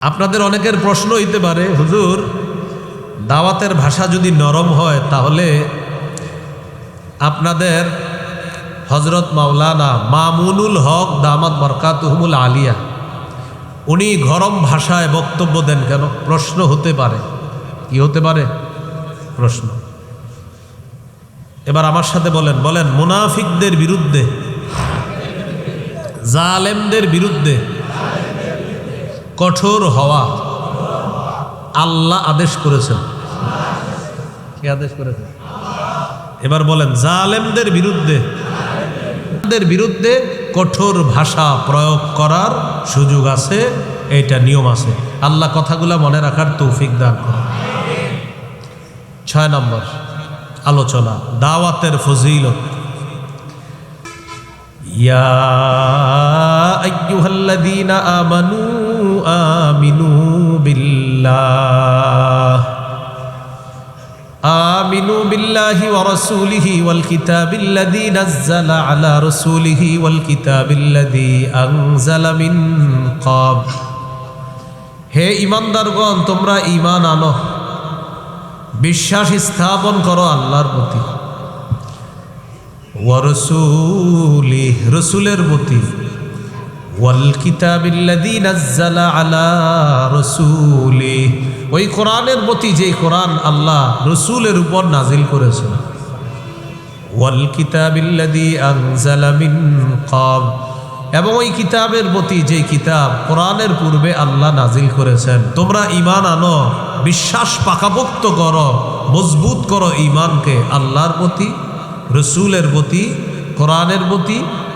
আপনাদের অনেকের প্রশ্ন হইতে পারে, হুজুর, দাওয়াতের ভাষা যদি নরম হয় তাহলে আপনাদের হজরত মাওলানা মামুনুল হক দামাদ বরকাতুহমুল আলিয়া, উনি গরম ভাষায় বক্তব্য দেন কেন? প্রশ্ন হতে পারে। কি হতে পারে? প্রশ্ন। এবার আমার সাথে বলেন বলেন, মুনাফিকদের বিরুদ্ধে, জালেমদের বিরুদ্ধে কঠোর হওয়া। আল্লাহ আদেশ করেছেন। কি আদেশ করেছেন এবার বলেন, জালেমদের বিরুদ্ধে। বিরুদ্ধে কঠোর ভাষা প্রয়োগ করার সুযোগ আছে, এটা নিয়ম আছে। আল্লাহ কথাগুলো মনে রাখার তৌফিক দান ছয় নম্বর আলোচনা, দাওয়াতের ফজিলত। ইয়া আইয়ুহাল্লাযীনা আমানু আমিনু বিল্লাহ آمنوا بالله ورسوله والكتاب الذي نزل على رسوله والكتاب الذي أنزل من قبل হে ইমানদারগণ তোমরা ঈমান আনো বিশ্বাস স্থাপন করো আল্লাহর প্রতি ওয়ারসুলি রসুলের প্রতি ওই কোরআনের প্রতি যে কোরআন আল্লাহ রসুলের উপর নাজিল করেছেন। ওয়াল কিতাবিল্লাযী আনজালা মিন এবং ওই কিতাবের প্রতি যে কিতাব কোরআনের পূর্বে আল্লাহ নাজিল করেছেন। তোমরা ঈমান আনো, বিশ্বাস পাকাপোক্ত করো, মজবুত করো ঈমানকে আল্লাহর প্রতি, রসুলের প্রতি, কোরআনের প্রতি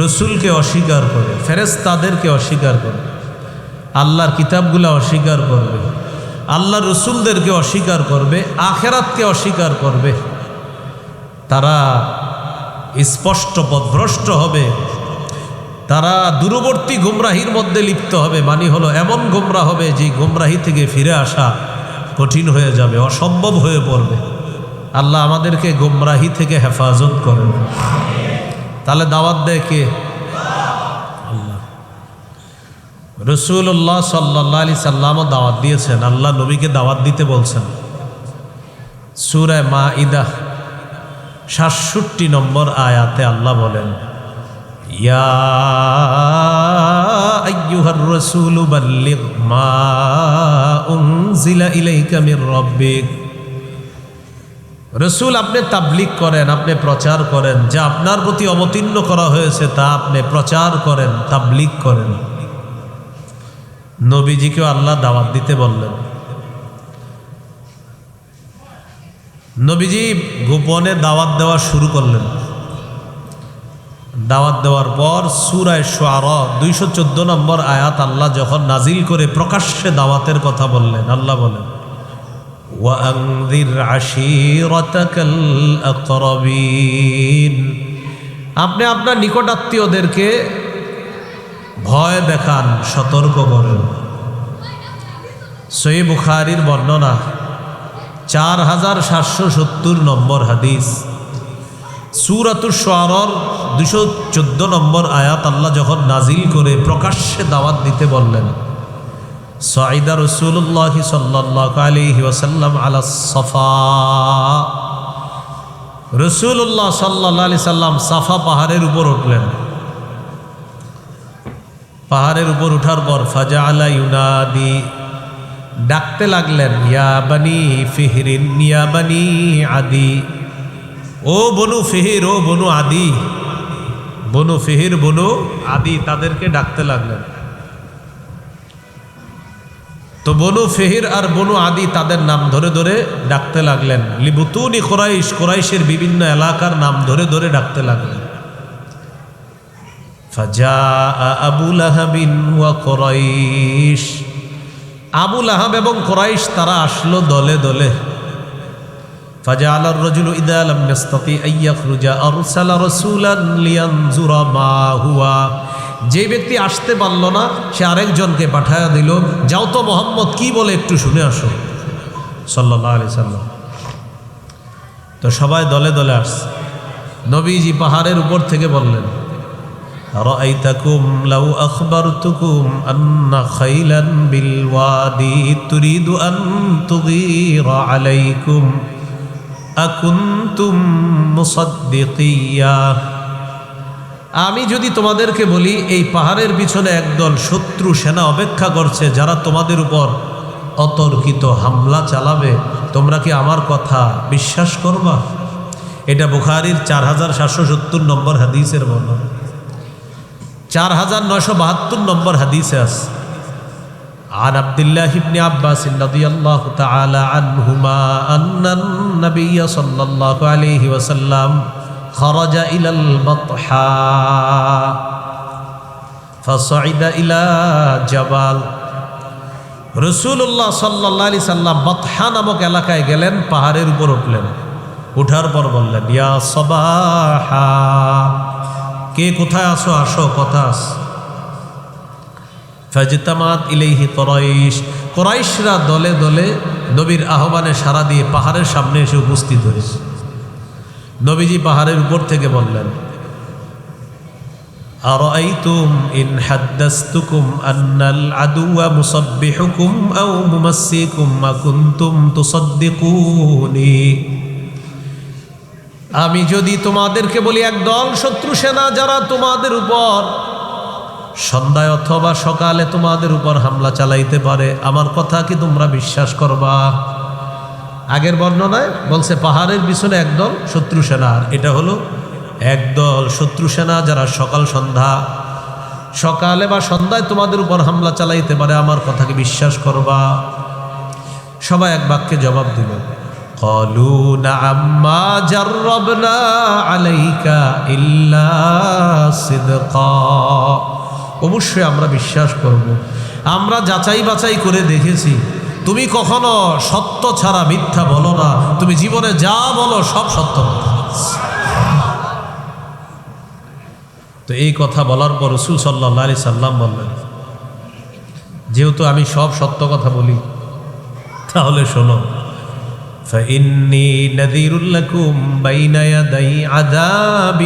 রসুলকে অস্বীকার করে ফেরেস্তাদেরকে অস্বীকার করে, আল্লাহর কিতাবগুলো অস্বীকার করবে আল্লাহ রসুলদেরকে অস্বীকার করবে, আখেরাতকে অস্বীকার করবে, তারা স্পষ্ট পথভ্রষ্ট হবে, তারা দূরবর্তী গুমরাহির মধ্যে লিপ্ত হবে মানে হলো এমন গোমরা হবে যে গুমরাহি থেকে ফিরে আসা কঠিন হয়ে যাবে, অসম্ভব হয়ে পড়বে। আল্লাহ আমাদেরকে গুমরাহি থেকে হেফাজত করেন। তাহলে দাওয়াত দেয় কে? আল্লাহ। রসুল্লাহ সাল্লাহ আলি সাল্লামও দাওয়াত দিয়েছেন। আল্লাহ নবীকে দাওয়াত দিতে বলছেন। সুরায় মা ইদা সাতষট্টি নম্বর আয়াতে আল্লাহ বলেন, ইয়া রসুল মা রাব্বিক। রসুল আপনি তাবলিক করেন, আপনি প্রচার করেন, যা আপনার প্রতি অবতীর্ণ করা হয়েছে তা আপনি প্রচার করেন তাবলিক করেন। নবীজিকেও আল্লাহ দাওয়াত দিতে বললেন। নবীজি গোপনে দাওয়াত দেওয়া শুরু করলেন। দাওয়াত দেওয়ার পর সুরায় সোয়ার দুইশো চোদ্দ নম্বর আয়াত আল্লাহ যখন নাজিল করে প্রকাশ্যে দাওয়াতের কথা বললেন, আল্লাহ বলেন وأنذر عشيرتك الأقربين আপনি আপনার নিকটাত্মীয়দেরকে ভয় দেখান সতর্ক করেন সই বুখারির বর্ণনা চার হাজার সাতশো সত্তর নম্বর হাদিস সুরাতুর সোয়ারর দুশো চোদ্দ নম্বর আয়াত আল্লাহ যখন নাজিল করে প্রকাশ্যে দাওয়াত দিতে বললেন সাইদা রসুল্লাহ সাল্লাহ আলহি ওসাল্লাম আলা সফা। রসুল্লাহ সাল্লাহ আলি সাল্লাম সাফা পাহাড়ের উপর উঠলেন। পাহাড়ের উপর উঠার পর ফাজা আলা ইউনাদি, ডাকতে লাগলেন ইয়াবানি ফিহরিন ইয়াবানি আদি। ও বনু ফিহির, ও বনু আদি। বনু ফিহির, বনু আদি, তাদেরকে ডাকতে লাগলেন। তো বনু ফেহির আর বনু আদি তাদের নাম ধরে ধরে ডাকতে লাগলেন। লিবুতুনি কোরাইশ, কোরাইশের বিভিন্ন এলাকার নাম ধরে ধরে ডাকতে লাগলেন। আবুল আহাব এবং কোরাইশ তারা আসলো দলে দলে। ফাজা আলার রজুল ইদা যে ব্যক্তি আসতে পারল না সে আরেকজনকে পাঠায়া দিল যাও তো মোহাম্মদ কি বলে একটু শুনে আসো সাল্লাহ আলি সাল্লাম তো সবাই দলে দলে আসছে নবীজি পাহাড়ের উপর থেকে বললেন رأيتكم لو أخبرتكم أن خيلا بالوادي تريد أن تغير عليكم أكنتم مصدقيا আমি যদি তোমাদেরকে বলি এই পাহাড়ের পিছনে একদল শত্রু সেনা অপেক্ষা করছে যারা তোমাদের উপর অতর্কিত হামলা চালাবে তোমরা কি আমার কথা বিশ্বাস করবা এটা বুখারির চার হাজার সাতশো সত্তর নম্বর হাদিসের বর্ণনা চার হাজার নয়শো বাহাত্তর নম্বর হাদিসে আছে عن عبد الله بن عباس رضي الله تعالى عنهما أن النبي صلى الله عليه وسلم خرج إلى البطحاء فصعد إلى جبل রসুল্লাহ সাল্লাহ আলি সাল্লাম বতহা নামক এলাকায় গেলেন পাহাড়ের উপর উঠলেন উঠার পর বললেন ইয়া সবাহা কে কোথায় আসো আসো কথা আস ফাজতামাত ইলেহি কোরাইশ কোরাইশরা দলে দলে নবীর আহ্বানে সারা দিয়ে পাহাড়ের সামনে এসে উপস্থিত হয়েছে নবীজি পাহাড়ের উপর থেকে বললেন أرأيتم إن حدثتكم أن العدو مصبحكم أو ممسيكم ما كنتم تصدقوني আমি যদি তোমাদেরকে বলি একদল শত্রু সেনা যারা তোমাদের উপর সন্ধ্যায় অথবা সকালে তোমাদের উপর হামলা চালাইতে পারে আমার কথা কি তোমরা বিশ্বাস করবা আগের বর্ণনায় বলছে পাহাড়ের পিছনে একদল শত্রু আর এটা হলো একদল শত্রু সেনা যারা সকাল সন্ধ্যা, সকালে বা সন্ধ্যায় তোমাদের উপর হামলা চালাইতে পারে, আমার কথাকে বিশ্বাস করবা। সবাই এক বাক্যে জবাব দিল অবশ্যই আমরা বিশ্বাস করব। আমরা যাচাই বাছাই করে দেখেছি তুমি কখনো সত্য ছাড়া মিথ্যা বলো না তুমি জীবনে যা বলো সব সত্য বলো। তো এই কথা বলার পর রসুল সাল্লাহ আলি সাল্লাম বললেন যেহেতু আমি সব সত্য কথা বলি তাহলে শোনো فإني نذير لكم بين يدي عذاب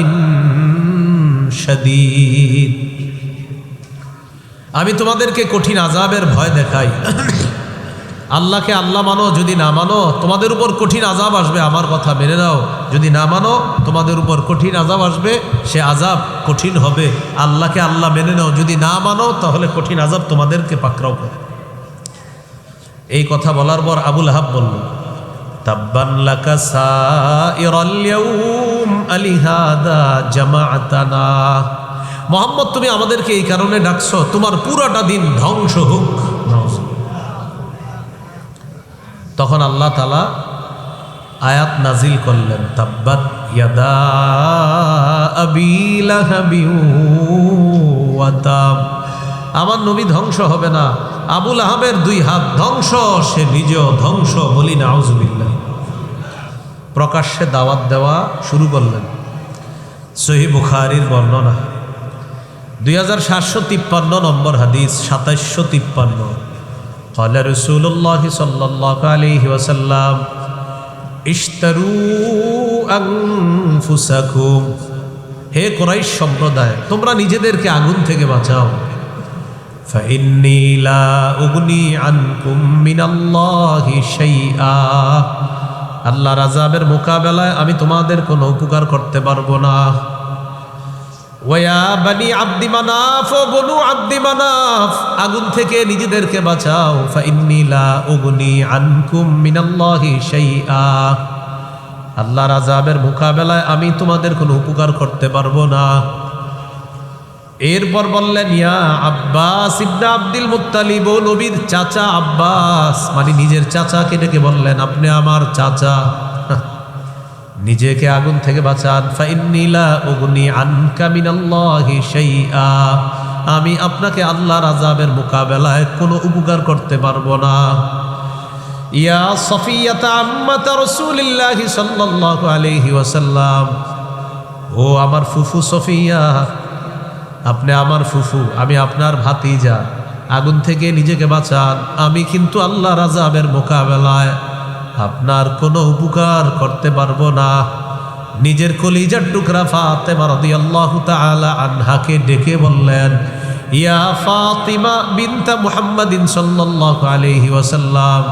شديد আমি তোমাদেরকে কঠিন আজাবের ভয় দেখাই আল্লাহকে আল্লাহ মানো, যদি না মানো, তোমাদের উপর কঠিন আজাব আসবে। আমার কথা মেনে নাও। যদি না মানো, তোমাদের উপর কঠিন আজাব আসবে। সে আজাব কঠিন হবে। আল্লাহকে আল্লাহ মেনে নাও। যদি না মানো, তাহলে কঠিন আজাব তোমাদেরকে পাকড়াও করে এই কথা বলার পর আবুল হাব বলল, তাব্বান মোহাম্মদ, তুমি আমাদেরকে এই কারণে ডাকছো। তোমার পুরাটা দিন ধ্বংস হোক। তখন আল্লাহ তালা আয়াত নাজিল করলেন, তাব্বাত আমার নবী ধ্বংস হবে না আবুল আহমের দুই হাত ধ্বংস, সে নিজেও ধ্বংস বলি না আউজুবিল্লাহ প্রকাশ্যে দাওয়াত দেওয়া শুরু করলেন। সহি বুখারির বর্ণনা। দুই হাজার সাতশো তিপ্পান্ন নম্বর হাদিস, সাতাইশশো তিপ্পান্ন। قال رسول الله صلى الله عليه وسلم اشتروا أنفسكم হে কোরাইশ সম্প্রদায় তোমরা নিজেদেরকে আগুন থেকে বাঁচাও فإني لا أغني عنكم من الله شيئا আল্লাহর আজাবের মোকাবেলায় আমি তোমাদের কোনো উপকার করতে পারবো না ওয়া বানি আব্দি মানাফ ও বনু আব্দি মানাফ, আগুন থেকে নিজেদেরকে বাঁচাও। ফাইন্নি লা উগনি আনকুম মিনাল্লাহি শাইআ। আল্লাহর আজাবের মোকাবেলায় আমি তোমাদের কোনো উপকার করতে পারব না। এরপর বললেন, ইয়া আব্বাস ইবনে আব্দুল মুত্তালিব নবীর চাচা আব্বাস। মানে নিজের চাচাকে ডেকে বললেন, আপনি আমার চাচা। নিজেকে আগুন থেকে বাঁচান। শাইআ। আমি আপনাকে আল্লাহর আজাবের মোকাবেলায় কোনো উপকার করতে পারব না। ইয়া ও আমার ফুফু সফিয়া, আপনি আমার ফুফু, আমি আপনার ভাতিজা। আগুন থেকে নিজেকে বাঁচান। আমি কিন্তু আল্লাহ রাজাবের মোকাবেলায় আপনার কোনো উপকার করতে পারব না। নিজের কলিজার টুকরা ফাতেমা রাদিয়াল্লাহু তাআলা আনহাকে ডেকে বললেন, ইয়া ফাতিমা বিনতা মুহাম্মাদিন সাল্লাল্লাহু আলাইহি ওয়াসাল্লাম,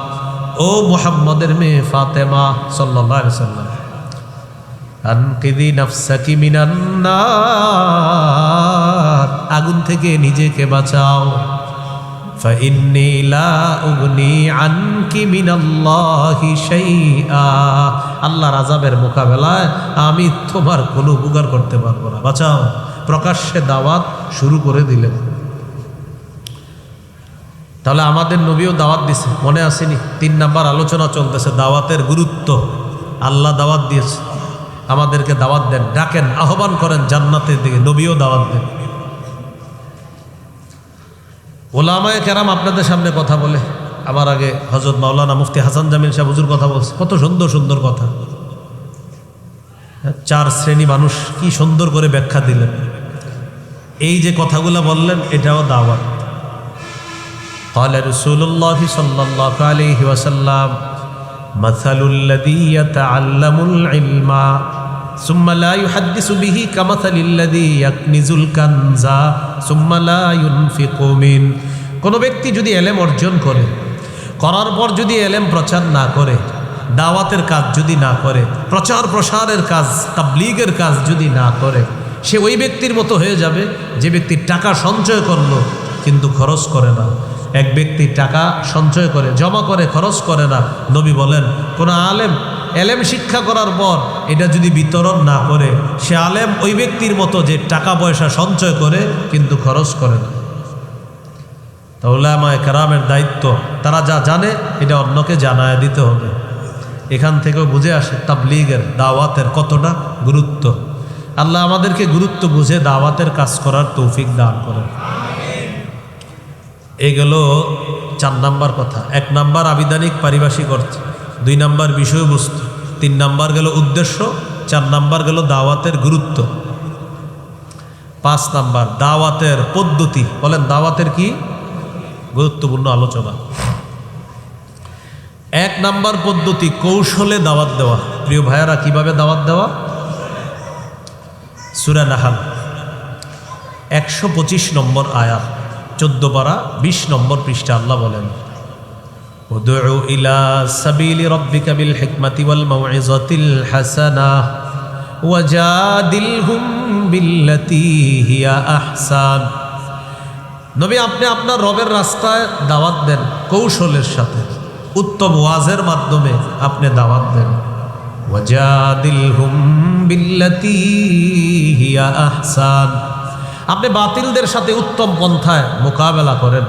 ও মুহাম্মদের মেয়ে ফাতেমা সাল্লাল্লাহু আলাইহি ওয়াসাল্লাম, আনকিদি নাফসাকি মিনান নার আগুন থেকে নিজেকে বাঁচাও। فإني لا أغني عنك من الله شيئا আল্লাহর আযাবের মোকাবেলায় আমি তোমার কোনো উপকার করতে পারবো না বাঁচাও প্রকাশ্যে দাওয়াত শুরু করে দিলেন তাহলে আমাদের নবীও দাওয়াত দিছে মনে আসেনি তিন নাম্বার আলোচনা চলতেছে দাওয়াতের গুরুত্ব আল্লাহ দাওয়াত দিয়েছে আমাদেরকে দাওয়াত দেন ডাকেন আহ্বান করেন জান্নাতের দিকে নবীও দাওয়াত দেন ওলামায় কেরাম আপনাদের সামনে কথা বলে আমার আগে হজরত মাওলানা মুফতি হাসান জামিল সাহেব হুজুর কথা বলছে কত সুন্দর সুন্দর কথা চার শ্রেণী মানুষ কি সুন্দর করে ব্যাখ্যা দিলেন এই যে কথাগুলো বললেন এটাও দাওয়াত قال رسول الله صلى الله عليه وسلم مثل الذي يتعلم العلم ثم لا يحدث به كمثل الذي يكنز الكنز ثم لا ينفق من কোন ব্যক্তি যদি এলেম অর্জন করে করার পর যদি এলেম প্রচার না করে দাওয়াতের কাজ যদি না করে প্রচার প্রসারের কাজ তাবলিগের কাজ যদি না করে সে ওই ব্যক্তির মতো হয়ে যাবে যে ব্যক্তি টাকা সঞ্চয় করলো কিন্তু খরচ করে না এক ব্যক্তি টাকা সঞ্চয় করে, জমা করে, খরচ করে না। নবী বলেন, কোন আলেম এলেম শিক্ষা করার পর এটা যদি বিতরণ না করে, সে আলেম ওই ব্যক্তির মতো যে টাকা পয়সা সঞ্চয় করে কিন্তু খরচ করে না। তাহলে আমায় কারামের দায়িত্ব, তারা যা জানে এটা অন্যকে জানায় দিতে হবে। এখান থেকেও বুঝে আসে তাবলিগের দাওয়াতের কতটা গুরুত্ব। আল্লাহ আমাদেরকে গুরুত্ব বুঝে দাওয়াতের কাজ করার তৌফিক দান করেন। এ গেল চার নাম্বার কথা। এক নাম্বার আবিধানিক পারিভাষিক অর্থ, দুই নাম্বার বিষয়বস্তু, তিন নাম্বার গেল উদ্দেশ্য, চার নাম্বার গেল দাওয়াতের গুরুত্ব। পাঁচ নাম্বার, দাওয়াতের পদ্ধতি, বলেন দাওয়াতের কি? গুরুত্বপূর্ণ আলোচনা। এক নাম্বার পদ্ধতি, কৌশলে দাওয়াত দেওয়া। প্রিয় ভাইয়ারা, কীভাবে দাওয়াত দেওয়া? সুরা নাহাল। একশো পঁচিশ নম্বর আয়াত। চোদ্দ পারা বিশ নম্বর পৃষ্ঠা আল্লাহ বলেন ادع إلى سبيل ربك بالحكمة والموعظة الحسنة وجادلهم بالتي هي أحسن নবী আপনি আপনার রবের রাস্তায় দাওয়াত দেন কৌশলের সাথে উত্তম ওয়াজের মাধ্যমে আপনি দাওয়াত দেন ওয়াজাদিলহুম বিল্লাতি হিয়া আহসান আপনি বাতিলদের সাথে উত্তম পন্থায় মোকাবেলা করেন।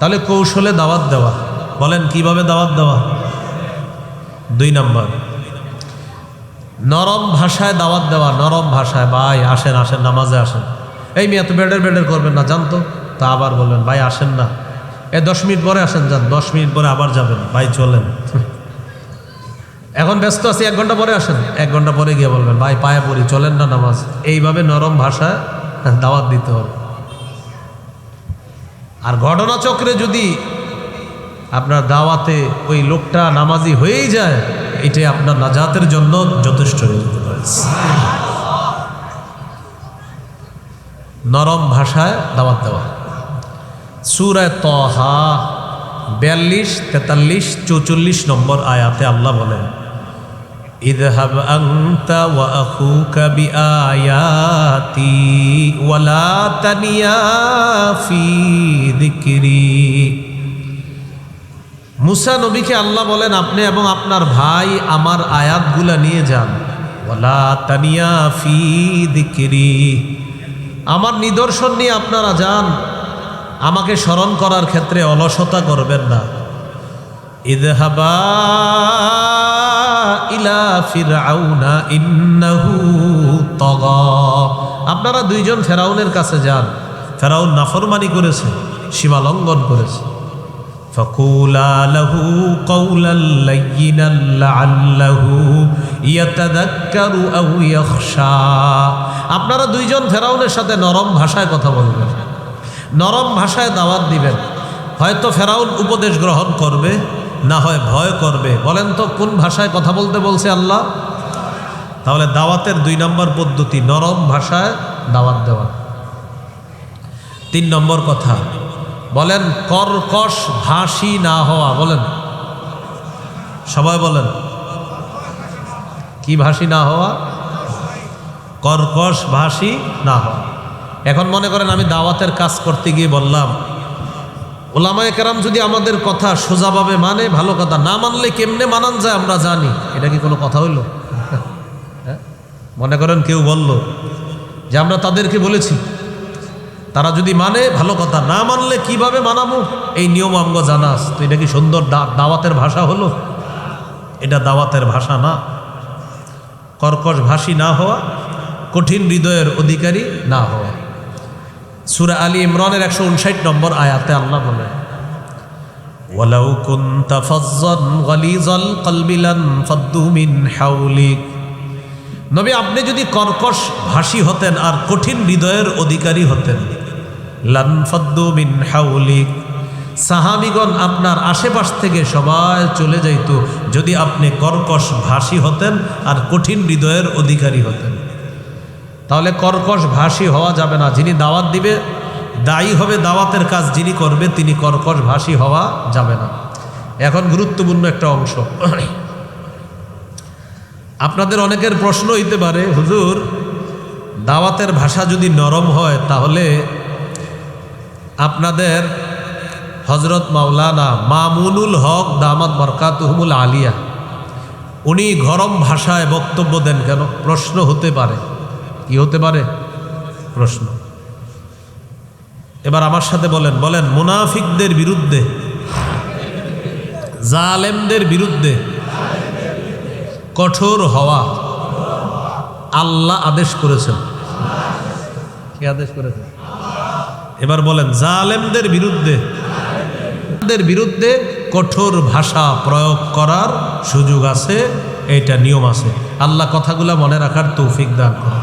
তাহলে কৌশলে দাওয়াত দেওয়া। বলেন, কীভাবে দাওয়াত দেওয়া? দুই নম্বর। নরম ভাষায় দাওয়াত দেওয়া, নরম ভাষায়, ভাই, আসেন আসেন, নামাজে আসেন। এই মেয়ে তো বেডের বেডের করবেন না, জানতো? তা আবার বলবেন ভাই, আসেন না। এ দশ মিনিট পরে আসেন, যান। দশ মিনিট পরে আবার যাবেন, ভাই, চলেন। এখন ব্যস্ত আছি, এক ঘণ্টা পরে আসেন? এক ঘণ্টা পরে গিয়ে বলবেন, ভাই, পায়ে পড়ি, চলেন না নামাজ। এইভাবে নরম ভাষায় দাওয়াত দিতে হবে। আর ঘটনাচক্রে যদি আপনার দাওয়াতে ওই লোকটা নামাজি হয়েই যায়, এটাই আপনার নাজাতের জন্য যথেষ্ট হয়ে যেতে পারে। নরম ভাষায় দাওয়াত দেওয়া। সুরায় তহা বিয়াল্লিশ, তেতাল্লিশ, চৌচল্লিশ নম্বর আয়াতে আল্লাহ বলেন اذهب أنت وأخوك بآياتي ولا تنيا في ذكري মুসা নবীকে আল্লাহ বলেন আপনি এবং আপনার ভাই আমার আয়াতগুলা নিয়ে যান ওয়ালা তানিয়া ফি দিকরি আমার নিদর্শন নিয়ে আপনারা যান আমাকে স্মরণ করার ক্ষেত্রে অলসতা করবেন না ইদহাবা ইলা ফিরআউনা ইন্নাহু তগা আপনারা দুইজন ফেরাউনের কাছে যান ফেরাউন নাফরমানি করেছে সীমা লঙ্ঘন করেছে فقولا له قولا لينا لعله يتذكر أو يخشى আপনারা দুইজন ফেরাউনের সাথে নরম ভাষায় কথা বলবেন নরম ভাষায় দাওয়াত দিবেন হয়তো ফেরাউন উপদেশ গ্রহণ করবে না হয় ভয় করবে। বলেন তো, কোন ভাষায় কথা বলতে বলছে আল্লাহ? তাহলে দাওয়াতের দুই নম্বর পদ্ধতি, নরম ভাষায় দাওয়াত দেওয়া। তিন নম্বর কথা, বলেন, কর্কশ ভাষী না হওয়া, বলেন। সবাই বলেন, কি ভাষী না হওয়া? কর্কশ ভাষী না হওয়া। এখন মনে করেন আমি দাওয়াতের কাজ করতে গিয়ে বললাম ওলামায় কেরাম যদি আমাদের কথা সোজাভাবে মানে ভালো কথা না মানলে কেমনে মানান যায় আমরা জানি। এটা কি কোনো কথা হইল? হ্যাঁ? মনে করেন কেউ বলল যে আমরা তাদেরকে বলেছি, তারা যদি মানে ভালো কথা না মানলে কীভাবে মানাবো? এই নিয়ম আমগো জানা আছে। তো এটা কি সুন্দর দাওয়াতের ভাষা হলো? এটা দাওয়াতের ভাষা না। কর্কশ ভাষী না হওয়া, কঠিন হৃদয়ের অধিকারী না হওয়া। সুরা আলী ইমরানের একশো উনষাট নম্বর আয়াতে আল্লাহ বলেন কুনতা ফাজ্জান গালিজাল কলবি লান ফাদ্দু মিন হাওলিক নবী, আপনি যদি কর্কশ ভাষী হতেন আর কঠিন হৃদয়ের অধিকারী হতেন, লান ফাদ্দু মিন হাওলিক সাহাবিগণ আপনার আশেপাশ থেকে সবাই চলে যাইত যদি আপনি কর্কশ ভাষী হতেন আর কঠিন হৃদয়ের অধিকারী হতেন। তাহলে কর্কশ ভাষী হওয়া যাবে না। যিনি দাওয়াত দিবে, দায়ী হবে দাওয়াতের কাজ যিনি করবে, তিনি কর্কশ ভাষী হওয়া যাবে না। এখন গুরুত্বপূর্ণ একটা অংশ। আপনাদের অনেকের প্রশ্ন হইতে পারে, হুজুর, দাওয়াতের ভাষা যদি নরম হয়, তাহলে আপনাদের হজরত মাওলানা মামুনুল হক দামাত বরকাতুহমুল আলিয়া, উনি গরম ভাষায় বক্তব্য দেন কেন? প্রশ্ন হতে পারে। কি হতে পারে? প্রশ্ন। এবার আমার সাথে বলেন বলেন, মুনাফিকদের বিরুদ্ধে, জালেমদের বিরুদ্ধে কঠোর হওয়া আল্লাহ আদেশ করেছেন। কি আদেশ করেছেন এবার বলেন, জালেমদের বিরুদ্ধে বিরুদ্ধে কঠোর ভাষা প্রয়োগ করার সুযোগ আছে এটা নিয়ম আছে। আল্লাহ কথাগুলো মনে রাখার তৌফিক দান করে